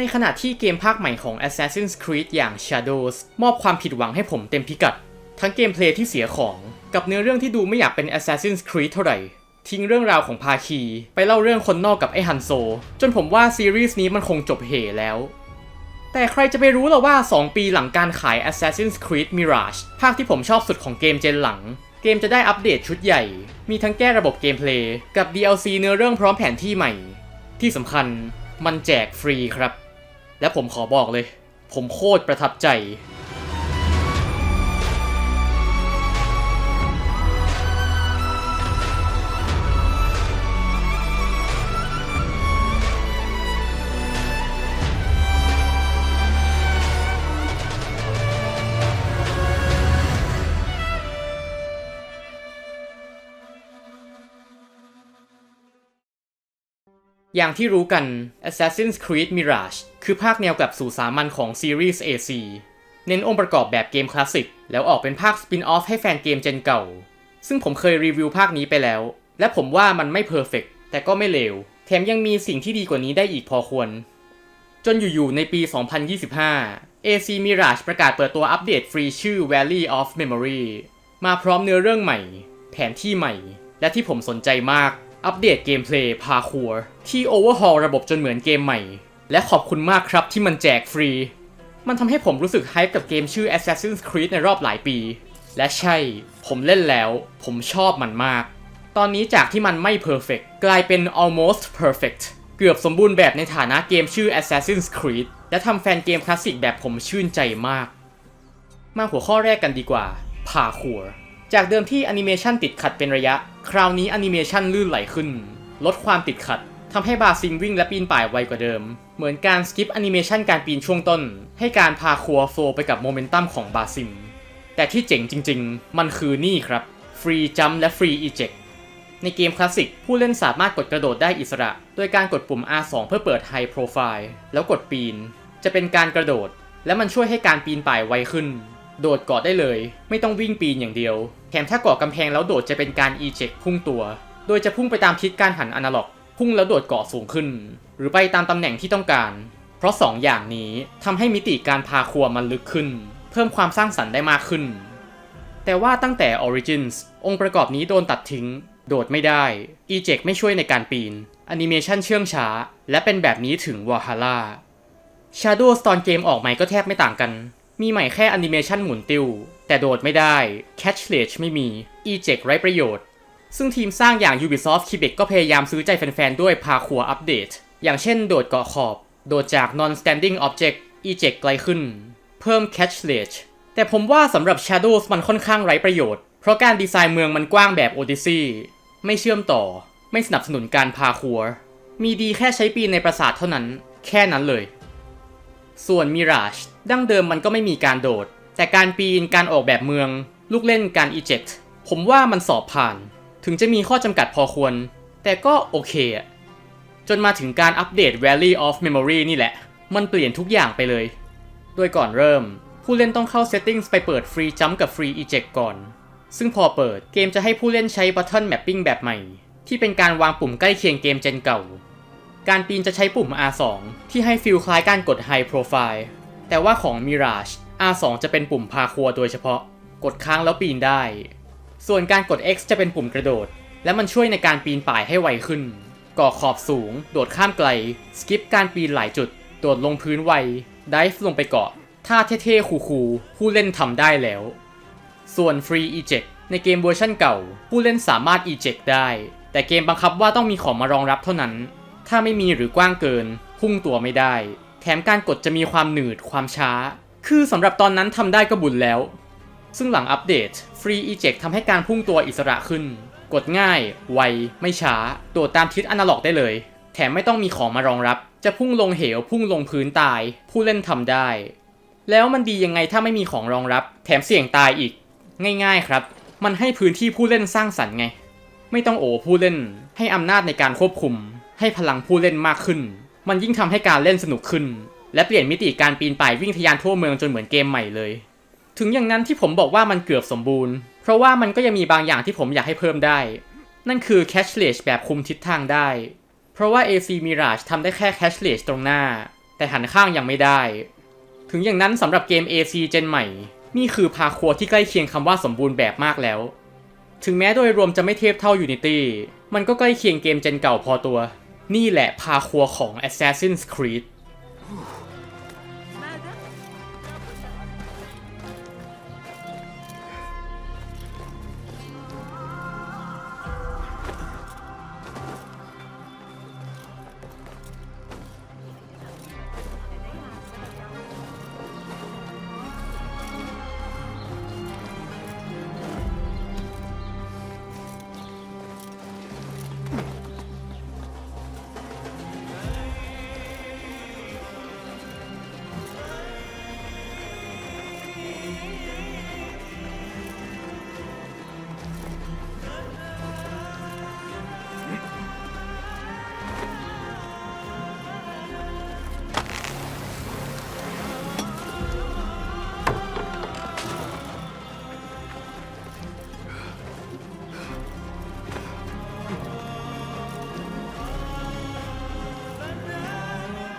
ในขณะที่เกมภาคใหม่ของ Assassin's Creed อย่าง Shadows มอบความผิดหวังให้ผมเต็มพิกัด ทั้งเกมเพลย์ที่เสียของ กับเนื้อเรื่องที่ดูไม่อยากเป็น Assassin's Creed เท่าไหร่ ทิ้งเรื่องราวของภาคี ไปเล่าเรื่องคนนอกกับไอ้ฮันโซ จนผมว่าซีรีส์นี้มันคงจบเหแล้ว แต่ใครจะไปรู้ล่ะว่า 2 ปีหลังการขาย Assassin's Creed Mirage ภาคที่ผมชอบสุดของเกมเจนหลัง เกมจะได้อัปเดตชุดใหญ่ มีทั้งแก้ระบบเกมเพลย์กับ DLC เนื้อเรื่องพร้อมแผนที่ใหม่ ที่สำคัญมันแจกฟรีครับ และผมขอบอกเลย ผมโคตรประทับใจ อย่างที่รู้กัน Assassin's Creed Mirage คือภาคแนวกลับสู่สามัญของซีรีส์ AC เน้นองค์ประกอบแบบเกมคลาสสิก แล้วออกเป็นภาคสปินออฟให้แฟนเกมเจนเก่า ซึ่งผมเคยรีวิวภาคนี้ไปแล้ว และผมว่ามันไม่เพอร์เฟกแต่ก็ไม่เลว แถมยังมีสิ่งที่ดีกว่านี้ได้อีกพอควร จนอยู่ๆ ในปี 2025 AC Mirage ประกาศเปิดตัวอัปเดตฟรีชื่อ Valley of Memory มาพร้อมเนื้อเรื่องใหม่ แผนที่ใหม่ และที่ผมสนใจมาก อัปเดตเกมเพลย์พาคัวที่ Overhaul ระบบจนเหมือนเกมใหม่ และขอบคุณมากครับที่มันแจกฟรี มันทำให้ผมรู้สึกไฮป์กับเกมชื่อ Assassin's Creed ในรอบหลายปี และใช่ ผมเล่นแล้ว ผมชอบมันมาก ตอนนี้จากที่มันไม่ perfect กลายเป็น almost perfect เกือบสมบูรณ์แบบในฐานะเกมชื่อ Assassin's Creed และทำแฟนเกมคลาสสิกแบบผมชื่นใจมาก มาหัวข้อแรกกันดีกว่าพาคัว จากเดิมที่แอนิเมชันติดขัดเป็นระยะ คราวนี้แอนิเมชันลื่นไหลขึ้น ลดความติดขัดทำให้บาซิงวิ่งและปีนป่ายไวกว่าเดิม เหมือนการสกิปแอนิเมชันการปีนช่วงต้น ให้การพาคัวโฟลไปกับโมเมนตัมของบาซิมแต่ที่เจ๋งจริง ๆ มันคือนี่ครับฟรีจัมและฟรีอีเจ t ในเกมคลาสสิกผู้เล่นสามารถกดกระโดดได้อิสระ โดยการกดปุ่ม R2 เพื่อเปิด High Profile แล้วกดปีน จะเป็นการกระโดด และมันช่วยให้การปีนป่ายไวขึ้น โดดเกาะได้เลย ไม่ต้องวิ่งปีนอย่างเดียว แถมถ้าเกาะกำแพงแล้วโดดจะเป็นการ eject พุ่งตัว โดยจะพุ่งไปตามทิศการหันอนาล็อก พุ่งแล้วโดดเกาะสูงขึ้น หรือไปตามตำแหน่งที่ต้องการ เพราะ 2 อย่างนี้ทำให้มิติการพาครัวมันลึกขึ้น เพิ่มความสร้างสรรค์ได้มากขึ้น แต่ว่าตั้งแต่ Origins องค์ประกอบนี้โดนตัดทิ้ง โดดไม่ได้ eject ไม่ช่วยในการปีนแอนิเมชันเชื่องช้า และเป็นแบบนี้ถึง Valhalla Shadows ตอนเกมออกใหม่ก็แทบไม่ต่างกัน มีใหม่แค่แอนิเมชันหมุนติว แต่โดดไม่ได้ Catch Rage ไม่มี Eject ไร้ประโยชน์ ซึ่งทีมสร้างอย่าง Ubisoft Quebec ก็พยายามซื้อใจแฟนๆ ด้วยพาคัวอัปเดต อย่างเช่นโดดเกาะขอบ โดดจาก Non-Standing Object Eject ไกลขึ้น เพิ่ม Catch Rage แต่ผมว่าสำหรับ Shadows มันค่อนข้างไร้ประโยชน์ เพราะการดีไซน์เมืองมันกว้างแบบ Odyssey ไม่เชื่อมต่อ ไม่สนับสนุนการพาคัว มีดีแค่ใช้ปีนในปราสาทเท่านั้น แค่นั้นเลย ส่วน Mirage ดั้งเดิมมันก็ไม่มีการโดด แต่การปีนการออกแบบเมือง ลูกเล่นการ eject ผมว่ามันสอบผ่าน ถึงจะมีข้อจำกัดพอควร แต่ก็โอเคอะจนมาถึงการอัปเดต Valley of Memory นี่แหละ มันเปลี่ยนทุกอย่างไปเลย โดยก่อนเริ่ม ผู้เล่นต้องเข้า Settings ไปเปิด Free Jump กับ Free Eject ก่อน ซึ่งพอเปิดเกมจะให้ผู้เล่นใช้ Button Mapping แบบใหม่ ที่เป็นการวางปุ่มใกล้เคียงเกมเจนเก่า การปีนจะใช้ปุ่ม R2 ที่ให้ฟีลคล้ายการกด High Profile แต่ว่าของ Mirage R2 จะเป็นปุ่มพาครัวโดยเฉพาะ กดค้างแล้วปีนได้ ส่วนการกด X จะเป็นปุ่มกระโดด และมันช่วยในการปีนป่ายให้ไวขึ้น ก่อขอบสูง โดดข้ามไกล สกิปการปีนหลายจุด โดดลงพื้นไวดิฟลงไปเกาะท่าเท่ๆคูลๆผู้เล่นทำได้แล้ว ส่วน Free Eject ในเกมเวอร์ชันเก่า ผู้เล่นสามารถ Eject ได้ แต่เกมบังคับว่าต้องมีของมารองรับเท่านั้น ถ้าไม่มีหรือกว้างเกิน พุ่งตัวไม่ได้ มการกดจะมีความหนืดความช้า คือสำหรับตอนนั้นทำได้ก็บุญแล้ว ซึ่งหลังอัปเดต Free Eject ทำให้การพุ่งตัวอิสระขึ้น กดง่าย ไว ไม่ช้าโดดตามทิศอนาล็อกได้เลย แถมไม่ต้องมีของมารองรับ จะพุ่งลงเหวพุ่งลงพื้นตาย ผู้เล่นทำได้ แล้วมันดียังไงถ้าไม่มีของรองรับ แถมเสี่ยงตายอีก ง่ายๆครับ มันให้พื้นที่ผู้เล่นสร้างสรรค์ไง ไม่ต้องโอผู้เล่น ให้อำนาจในการควบคุม ให้พลังผู้เล่นมากขึ้น มันยิ่งทำให้การเล่นสนุกขึ้น และเปลี่ยนมิติการปีนป่ายวิ่งทะยานทั่วเมืองจนเหมือนเกมใหม่เลย ถึงอย่างนั้นที่ผมบอกว่ามันเกือบสมบูรณ์ เพราะว่ามันก็ยังมีบางอย่างที่ผมอยากให้เพิ่มได้ นั่นคือ Catch Rage แบบคุมทิศทางได้ เพราะว่า AC Mirage ทำได้แค่ Catch Rage ตรงหน้า แต่หันข้างยังไม่ได้ ถึงอย่างนั้นสำหรับเกม AC เจนใหม่ นี่คือพาครัวที่ใกล้เคียงคำว่าสมบูรณ์แบบมากแล้ว ถึงแม้โดยรวมจะไม่เทียบเท่า Unity มันก็ใกล้เคียงเกมเจนเก่าพอตัว นี่แหละพาครัวของ Assassin's Creed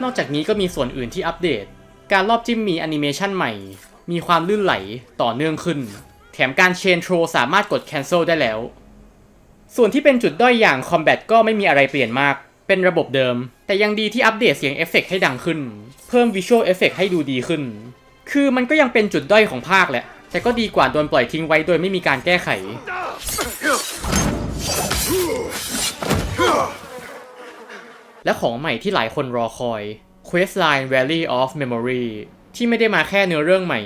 นอกจากนี้ก็มีส่วนอื่นที่อัปเดต การรอบจิ้มมีแอนิเมชันใหม่ มีความลื่นไหลต่อเนื่องขึ้น แถมการเชนโทรสามารถกด cancel ได้แล้ว ส่วนที่เป็นจุดด้อยอย่าง Combat ก็ไม่มีอะไรเปลี่ยนมาก เป็นระบบเดิม แต่ยังดีที่อัปเดตเสียงเอฟเฟกต์ให้ดังขึ้น เพิ่ม Visual Effect ให้ดูดีขึ้น คือมันก็ยังเป็นจุดด้อยของภาคแหละ แต่ก็ดีกว่าโดนปล่อยทิ้งไว้โดยไม่มีการแก้ไข และของใหม่ที่หลายคนรอคอย Questline Valley of Memory ที่ไม่ได้มาแค่เนื้อเรื่องใหม่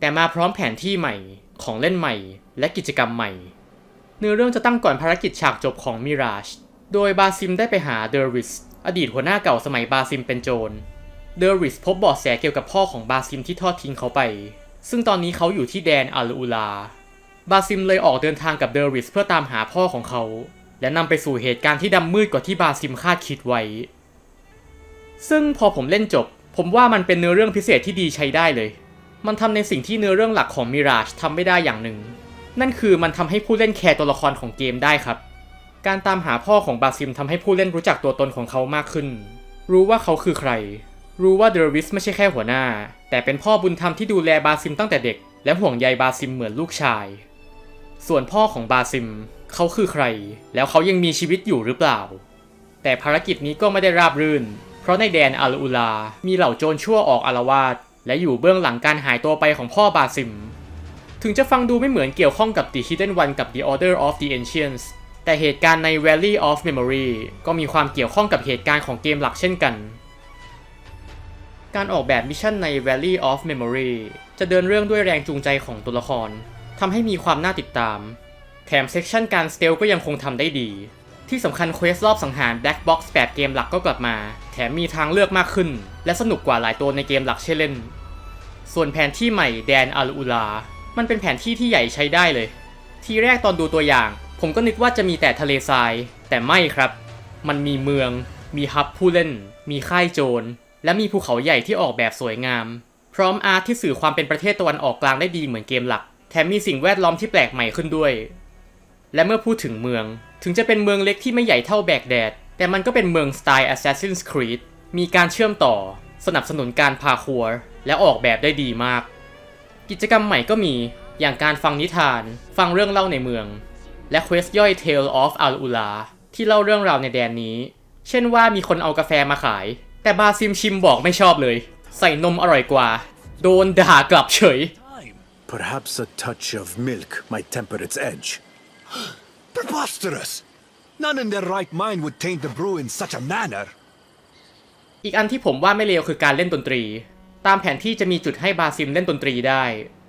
แต่มาพร้อมแผนที่ใหม่ ของเล่นใหม่ และกิจกรรมใหม่ เนื้อเรื่องจะตั้งก่อนภารกิจฉากจบของ Mirage โดยบาซิมได้ไปหาเดอริสอดีตหัวหน้าเก่าสมัยบาซิมเป็นโจร เดอริสพบเบาะแสเกี่ยวกับพ่อของบาซิมที่ทอดทิ้งเขาไป ซึ่งตอนนี้เขาอยู่ที่แดนอัลอูลา บาซิมเลยออกเดินทางกับเดอริสเพื่อตามหาพ่อของเขา และนำไปสู่เหตุการณ์ที่ดำมืดกว่าที่บาซิมคาดคิดไว้ ซึ่งพอผมเล่นจบ ผมว่ามันเป็นเนื้อเรื่องพิเศษที่ดีใช้ได้เลย มันทำในสิ่งที่เนื้อเรื่องหลักของ Mirage ทำไม่ได้อย่างหนึ่ง นั่นคือมันทำให้ผู้เล่นแคร์ตัวละครของเกมได้ครับ การตามหาพ่อของบาซิมทำให้ผู้เล่นรู้จักตัวตนของเขามากขึ้น รู้ว่าเขาคือใคร รู้ว่าเดอริสไม่ใช่แค่หัวหน้า แต่เป็นพ่อบุญธรรมที่ดูแลบาซิมตั้งแต่เด็ก และห่วงใยบาซิมเหมือนลูกชาย ส่วนพ่อของบาซิม เขาคือใคร แล้วเขายังมีชีวิตอยู่หรือเปล่า แต่ภารกิจนี้ก็ไม่ได้ราบรื่น เพราะในแดนอัลอูลา มีเหล่าโจรชั่วออกอารวาสและอยู่เบื้องหลังการหายตัวไปของพ่อบาซิม ถึงจะฟังดูไม่เหมือนเกี่ยวข้องกับ The Hidden One กับ The Order of the Ancients แต่เหตุการณ์ใน Valley of Memory ก็มีความเกี่ยวข้องกับเหตุการณ์ของเกมหลักเช่นกัน การออกแบบมิชชั่นใน Valley of Memory จะเดินเรื่องด้วยแรงจูงใจของตัวละครทำให้มีความน่าติดตาม แถมเซกชันการสเตลก็ยังคงทำได้ดี ที่สำคัญเควสรอบสังหาร Black Box แบบเกมหลักก็กลับมา แถมมีทางเลือกมากขึ้น และสนุกกว่าหลายตัวในเกมหลักเช่นเล่น ส่วนแผนที่ใหม่แดนอัลอูลา มันเป็นแผนที่ที่ใหญ่ใช้ได้เลย ทีแรกตอนดูตัวอย่าง ผมก็นึกว่าจะมีแต่ทะเลทราย แต่ไม่ครับ มันมีเมือง มีฮับผู้เล่น มีค่ายโจร และมีภูเขาใหญ่ที่ออกแบบสวยงาม พร้อมอาร์ตที่สื่อความเป็นประเทศตะวันออกกลางได้ดีเหมือนเกมหลัก แถมมีสิ่งแวดล้อมที่แปลกใหม่ขึ้นด้วย และเมื่อพูดถึงเมือง ถึงจะเป็นเมืองเล็กที่ไม่ใหญ่เท่าแบกแดด แต่มันก็เป็นเมืองสไตล์ Assassin's Creed มีการเชื่อมต่อ สนับสนุนการพาคัวร์และออกแบบได้ดีมาก กิจกรรมใหม่ก็มีอย่างการฟังนิทาน ฟังเรื่องเล่าในเมือง และเควสย่อย Tale of Al Ula ที่เล่าเรื่องราวในแดนนี้ เช่นว่ามีคนเอากาแฟมาขาย แต่บาซิมชิมบอกไม่ชอบเลย ใส่นมอร่อยกว่า โดนด่ากลับเฉย Perhaps a touch of milk might temper its edge. Preposterous! None in their right mind would taint the brew in such a manner. อีกอันที่ผมว่าไม่เลวคือการเล่นดนตรี ตามแผนที่จะมีจุดให้บาซิมเล่นดนตรีได้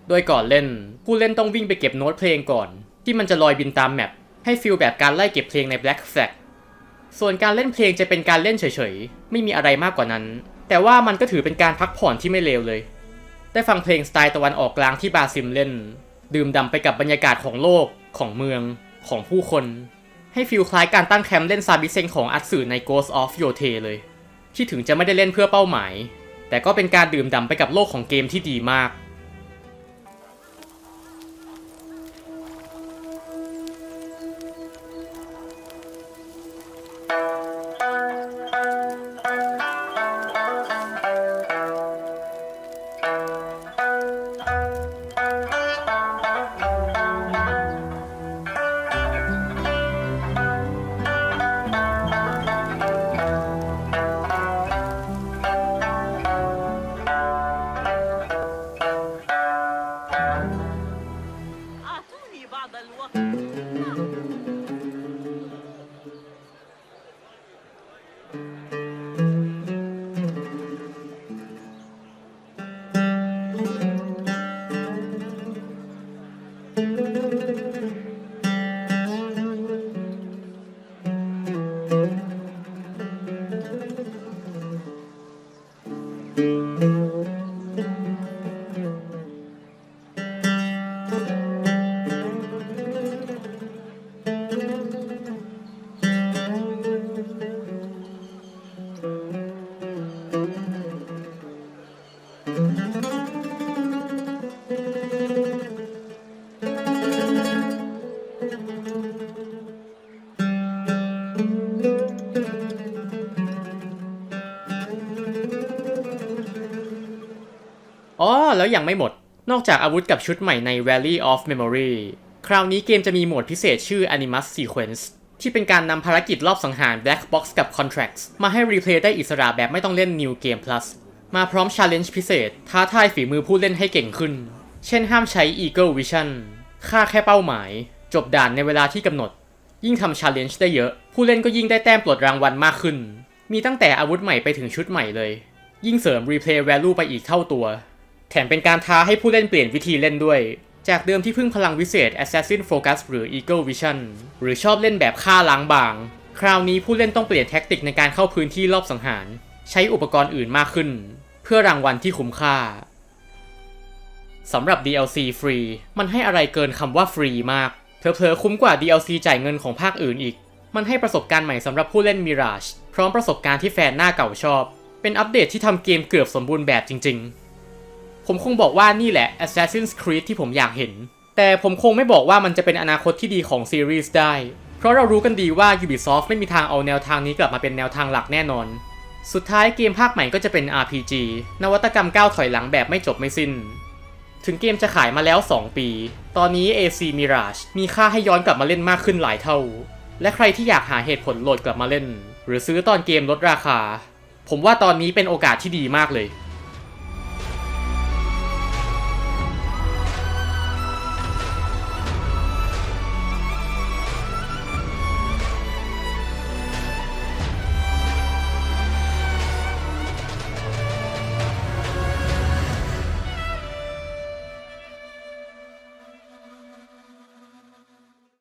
โดยก่อนเล่น ผู้เล่นต้องวิ่งไปเก็บโน้ตเพลงก่อน ที่มันจะลอยบินตามแมปให้ฟีลแบบการไล่เก็บเพลงใน Black Flag ส่วนการเล่นเพลงจะเป็นการเล่นเฉยๆ ไม่มีอะไรมากกว่านั้น แต่ว่ามันก็ถือเป็นการพักผ่อนที่ไม่เลวเลย ได้ฟังเพลงสไตล์ตะวันออกกลางที่บาซิมเล่น ดื่มด่ำไปกับบรรยากาศของโลกของเมืองของผู้คน ให้ฟีลคล้ายการตั้งแคมป์เล่นซาบิเซงของอัตสึใน Ghost of Yote เลย ที่ถึงจะไม่ได้เล่นเพื่อเป้าหมาย แต่ก็เป็นการดื่มด่ำไปกับโลกของเกมที่ดีมาก อ๋ แล้วยังไม่หมด นอกจากอาวุธกับชุดใหม่ใน Valley of Memory คราวนี้เกมจะมีโหมดพิเศษชื่อ Animus Sequence ที่เป็นการนำภารกิจรอบสังหาร Black Box กับ Contracts มาให้รีเพลย์ได้อิสระแบบไม่ต้องเล่น New Game Plus มาพร้อม Challenge พิเศษ ท้าทายฝีมือผู้เล่นให้เก่งขึ้น เช่นห้ามใช้ Eagle Vision ฆ่าแค่เป้าหมาย จบด่านในเวลาที่กำหนด ยิ่งทำ Challenge ได้เยอะ ผู้เล่นก็ยิ่งได้แต้มปลดรางวัลมากขึ้น มีตั้งแต่อาวุธใหม่ไปถึงชุดใหม่เลย ยิ่งเสริม Replay Value ไปอีกเท่าตัว แถมเป็นการท้าให้ผู้เล่นเปลี่ยนวิธีเล่นด้วย จากเดิมที่พึ่งพลังวิเศษ Assassin Focus หรือ Eagle Vision หรือชอบเล่นแบบฆ่าล้างบาง คราวนี้ผู้เล่นต้องเปลี่ยนแท็กติกในการเข้าพื้นที่รอบสังหาร ใช้อุปกรณ์อื่นมากขึ้น เพื่อรางวัลที่คุ้มค่าสำหรับ DLC ฟรี มันให้อะไรเกินคำว่าฟรีมากเผลอๆคุ้มกว่า DLC จ่ายเงินของภาคอื่นอีก มันให้ประสบการณ์ใหม่สำหรับผู้เล่น Mirage พร้อมประสบการณ์ที่แฟนหน้าเก่าชอบ เป็นอัปเดตที่ทำเกมเกือบสมบูรณ์แบบจริง ๆ ผมคงบอกว่านี่แหละ Assassin's Creed ที่ผมอยากเห็น แต่ผมคงไม่บอกว่ามันจะเป็นอนาคตที่ดีของซีรีส์ได้ เพราะเรารู้กันดีว่า Ubisoft ไม่มีทางเอาแนวทางนี้กลับมาเป็นแนวทางหลักแน่นอน สุดท้ายเกมภาคใหม่ก็จะเป็น RPG นวัตกรรมก้าวถอยหลังแบบไม่จบไม่สิ้น ถึงเกมจะขายมาแล้ว 2 ปี ตอนนี้ AC Mirage มีค่าให้ย้อนกลับมาเล่นมากขึ้นหลายเท่า และใครที่อยากหาเหตุผลโหลดกลับมาเล่น หรือซื้อตอนเกมลดราคา ผมว่าตอนนี้เป็นโอกาสที่ดีมากเลย